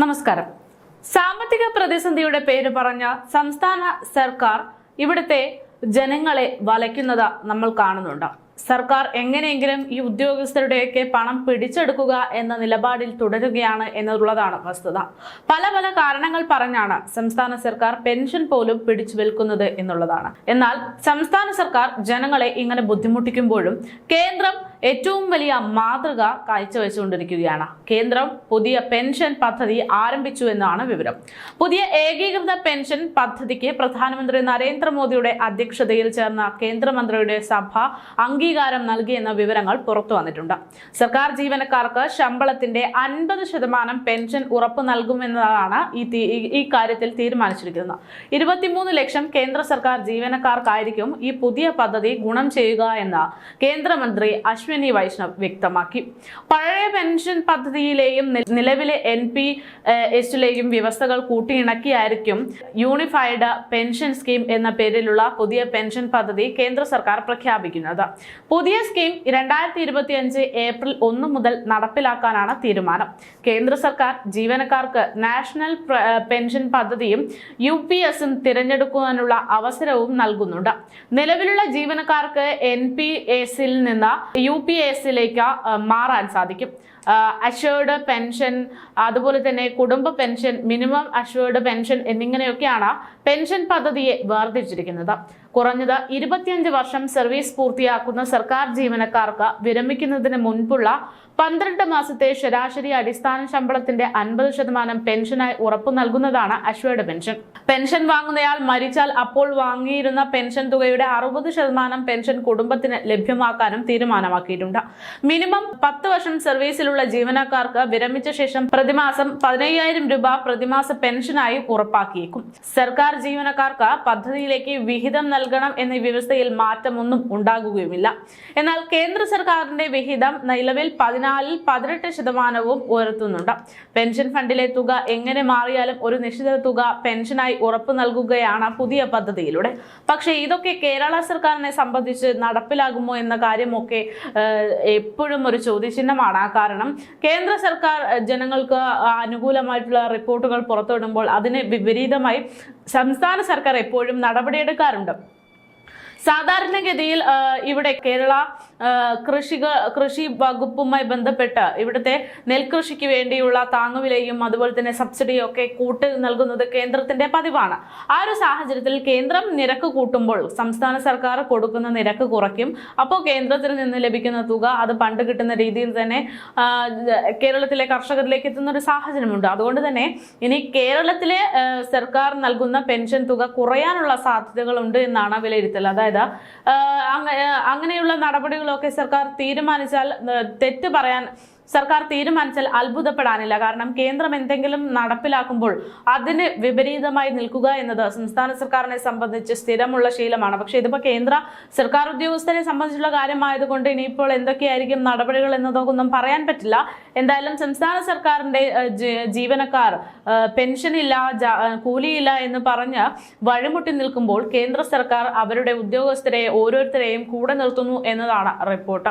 നമസ്കാരം. സാമ്പത്തിക പ്രതിസന്ധിയുടെ പേര് പറഞ്ഞ സംസ്ഥാന സർക്കാർ ഇവിടുത്തെ ജനങ്ങളെ വലയ്ക്കുന്നത് നമ്മൾ കാണുന്നുണ്ട്. സർക്കാർ എങ്ങനെയെങ്കിലും ഈ ഉദ്യോഗസ്ഥരുടെയൊക്കെ പണം പിടിച്ചെടുക്കുക എന്ന നിലപാടിൽ തുടരുകയാണ് എന്നുള്ളതാണ് വസ്തുത. പല പല കാരണങ്ങൾ പറഞ്ഞാണ് സംസ്ഥാന സർക്കാർ പെൻഷൻ പോലും പിടിച്ചു വിൽക്കുന്നത് എന്നുള്ളതാണ്. എന്നാൽ സംസ്ഥാന സർക്കാർ ജനങ്ങളെ ഇങ്ങനെ ബുദ്ധിമുട്ടിക്കുമ്പോഴും കേന്ദ്രം ഏറ്റവും വലിയ മാതൃക കാഴ്ചവെച്ചുകൊണ്ടിരിക്കുകയാണ്. കേന്ദ്രം പുതിയ പെൻഷൻ പദ്ധതി ആരംഭിച്ചു എന്നാണ് വിവരം. പുതിയ ഏകീകൃത പെൻഷൻ പദ്ധതിക്ക് പ്രധാനമന്ത്രി നരേന്ദ്രമോദിയുടെ അധ്യക്ഷതയിൽ ചേർന്ന കേന്ദ്രമന്ത്രിയുടെ സഭ അംഗീകാരം നൽകിയെന്ന വിവരങ്ങൾ പുറത്തു വന്നിട്ടുണ്ട്. സർക്കാർ ജീവനക്കാർക്ക് ശമ്പളത്തിന്റെ അൻപത് ശതമാനം പെൻഷൻ ഉറപ്പ് നൽകുമെന്നതാണ് ഈ കാര്യത്തിൽ തീരുമാനിച്ചിരിക്കുന്നത്. ഇരുപത്തിമൂന്ന് ലക്ഷം കേന്ദ്ര സർക്കാർ ജീവനക്കാർക്കായിരിക്കും ഈ പുതിയ പദ്ധതി ഗുണം ചെയ്യുക എന്ന് കേന്ദ്രമന്ത്രി അശ്വിനി വൈഷ്ണവ് വ്യക്തമാക്കി. പഴയ പെൻഷൻ പദ്ധതിയിലെയും നിലവിലെ എൻ പി എസിലെയും വ്യവസ്ഥകൾ കൂട്ടിയിണക്കിയായിരിക്കും യൂണിഫൈഡ് പെൻഷൻ സ്കീം എന്ന പേരിലുള്ള പുതിയ പെൻഷൻ പദ്ധതി കേന്ദ്ര സർക്കാർ പ്രഖ്യാപിക്കുന്നത്. പുതിയ സ്കീം രണ്ടായിരത്തി ഇരുപത്തി അഞ്ച് ഏപ്രിൽ ഒന്ന് മുതൽ നടപ്പിലാക്കാനാണ് തീരുമാനം. കേന്ദ്ര സർക്കാർ ജീവനക്കാർക്ക് നാഷണൽ പെൻഷൻ പദ്ധതിയും യു പി എസും തിരഞ്ഞെടുക്കുവാനുള്ള അവസരവും നൽകുന്നുണ്ട്. നിലവിലുള്ള ജീവനക്കാർക്ക് എൻ പി എസിൽ നിന്ന് യു പി എസിലേക്ക് മാറാൻ സാധിക്കും. അഷ്വേർഡ് പെൻഷൻ അതുപോലെ തന്നെ കുടുംബ പെൻഷൻ മിനിമം അഷ്വേർഡ് പെൻഷൻ എന്നിങ്ങനെയൊക്കെയാണ് പെൻഷൻ പദ്ധതിയെ വേർതിരിച്ചിരിക്കുന്നത് കുറഞ്ഞത് ഇരുപത്തിയഞ്ച് വർഷം സർവീസ് പൂർത്തിയാക്കുന്ന സർക്കാർ ജീവനക്കാർക്ക് വിരമിക്കുന്നതിന് മുൻപുള്ള പന്ത്രണ്ട് മാസത്തെ ശരാശരി അടിസ്ഥാന ശമ്പളത്തിന്റെ അൻപത് ശതമാനം പെൻഷനായി ഉറപ്പു നൽകുന്നതാണ് അഷ്വേർഡ് പെൻഷൻ പെൻഷൻ വാങ്ങുന്നയാൾ മരിച്ചാൽ അപ്പോൾ വാങ്ങിയിരുന്ന പെൻഷൻ തുകയുടെ അറുപത് ശതമാനം പെൻഷൻ കുടുംബത്തിന് ലഭ്യമാക്കാനും തീരുമാനമാക്കിയിട്ടുണ്ട്. മിനിമം പത്ത് വർഷം സർവീസിലുള്ള ജീവനക്കാർക്ക് വിരമിച്ച ശേഷം പ്രതിമാസം പതിനയ്യായിരം രൂപ പ്രതിമാസ പെൻഷനായി ഉറപ്പാക്കിയേക്കും. സർക്കാർ ജീവനക്കാർക്ക് പദ്ധതിയിലേക്ക് വിഹിതം നൽകണം എന്ന വ്യവസ്ഥയിൽ മാറ്റമൊന്നും ഉണ്ടാകുകയുമില്ല. എന്നാൽ കേന്ദ്ര സർക്കാരിന്റെ വിഹിതം നിലവിൽ പതിനാലിൽ പതിനെട്ട് ശതമാനവും ഉയർത്തുന്നുണ്ട്. പെൻഷൻ ഫണ്ടിലെ തുക എങ്ങനെ മാറിയാലും ഒരു നിശ്ചിത തുക പെൻഷനായി ഉറപ്പു നൽകുകയാണ് പുതിയ പദ്ധതിയിലൂടെ. പക്ഷേ ഇതൊക്കെ കേരള സർക്കാരിനെ സംബന്ധിച്ച് നടപ്പിലാകുമോ എന്ന കാര്യമൊക്കെ എപ്പോഴും ഒരു ചോദ്യചിഹ്നമാണ്. കാരണം കേന്ദ്ര സർക്കാർ ജനങ്ങൾക്ക് അനുകൂലമായിട്ടുള്ള റിപ്പോർട്ടുകൾ പുറത്തുവിടുമ്പോൾ അതിന് വിപരീതമായി സംസ്ഥാന സർക്കാർ എപ്പോഴും നടപടിയെടുക്കാറുണ്ട്. സാധാരണഗതിയിൽ ഇവിടെ കേരള കൃഷിക കൃഷി വകുപ്പുമായി ബന്ധപ്പെട്ട് ഇവിടുത്തെ നെൽകൃഷിക്ക് വേണ്ടിയുള്ള താങ്ങുവിലയും അതുപോലെ തന്നെ സബ്സിഡിയും ഒക്കെ കൂട്ട് നൽകുന്നത് കേന്ദ്രത്തിന്റെ പതിവാണ്. ആ ഒരു സാഹചര്യത്തിൽ കേന്ദ്രം നിരക്ക് കൂട്ടുമ്പോൾ സംസ്ഥാന സർക്കാർ കൊടുക്കുന്ന നിരക്ക് കുറയ്ക്കും. അപ്പോൾ കേന്ദ്രത്തിൽ നിന്ന് ലഭിക്കുന്ന തുക അത് പണ്ട് കിട്ടുന്ന രീതിയിൽ തന്നെ കേരളത്തിലെ കർഷകരിലേക്ക് എത്തുന്ന ഒരു സാഹചര്യമുണ്ട്. അതുകൊണ്ട് തന്നെ ഇനി കേരളത്തിലെ സർക്കാർ നൽകുന്ന പെൻഷൻ തുക കുറയാനുള്ള സാധ്യതകളുണ്ട് എന്നാണ് വിലയിരുത്തൽ. അതായത് അങ്ങനെയുള്ള അങ്ങ- നടപടികളൊക്കെ സർക്കാർ തീരുമാനിച്ചാൽ തെറ്റ് പറയാൻ സർക്കാർ തീരുമാനിച്ചാൽ അത്ഭുതപ്പെടാനില്ല. കാരണം കേന്ദ്രം എന്തെങ്കിലും നടപ്പിലാക്കുമ്പോൾ അതിന് വിപരീതമായി നിൽക്കുക എന്നത് സംസ്ഥാന സർക്കാരിനെ സംബന്ധിച്ച് സ്ഥിരമുള്ള ശീലമാണ്. പക്ഷെ ഇതിപ്പോൾ കേന്ദ്ര സർക്കാർ ഉദ്യോഗസ്ഥരെ സംബന്ധിച്ചുള്ള കാര്യമായതുകൊണ്ട് ഇനിയിപ്പോൾ എന്തൊക്കെയായിരിക്കും നടപടികൾ എന്നതൊന്നും പറയാൻ പറ്റില്ല. എന്തായാലും സംസ്ഥാന സർക്കാരിന്റെ ജീവനക്കാർ പെൻഷൻ ഇല്ല കൂലിയില്ല എന്ന് പറഞ്ഞ് വഴിമുട്ടി നിൽക്കുമ്പോൾ കേന്ദ്ര സർക്കാർ അവരുടെ ഉദ്യോഗസ്ഥരെ ഓരോരുത്തരെയും കൂടെ നിർത്തുന്നു എന്നതാണ് റിപ്പോർട്ട്.